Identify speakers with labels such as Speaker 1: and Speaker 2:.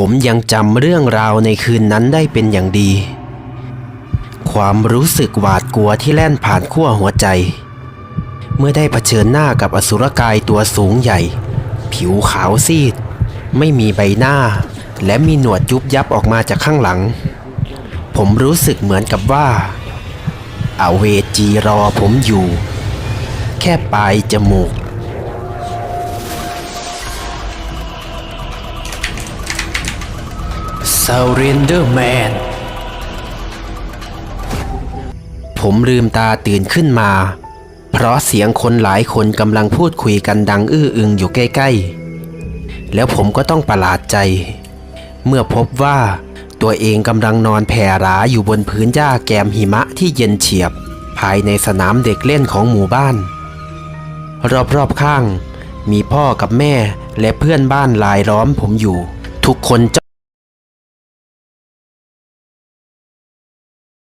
Speaker 1: ผมยังจำเรื่องราวในคืนนั้นได้เป็นอย่างดี ความรู้สึกหวาดกลัวที่แล่นผ่านขั้วหัวใจ เมื่อได้เผชิญหน้ากับอสุรกายตัวสูงใหญ่ ผิวขาวซีด ไม่มีใบหน้า และมีหนวดยุบยับออกมาจากข้างหลัง ผมรู้สึกเหมือนกับว่าอาเวจีรอผมอยู่ แค่ปลายจมูก Surrender Man ผมลืมตาตื่นขึ้นมา เพราะเสียงคนหลายคนกำลังพูดคุยกันดังอื้ออึงอยู่ใกล้ๆ แล้วผมก็ต้องประหลาดใจ เมื่อพบว่าตัวเองกำลังนอนแผ่ราอยู่บนพื้นหญ้าแกมหิมะที่เย็นเฉียบ ภายในสนามเด็กเล่นของหมู่บ้าน รอบๆข้างมีพ่อกับแม่และเพื่อนบ้านลายล้อมผมอยู่ ทุกคนจ้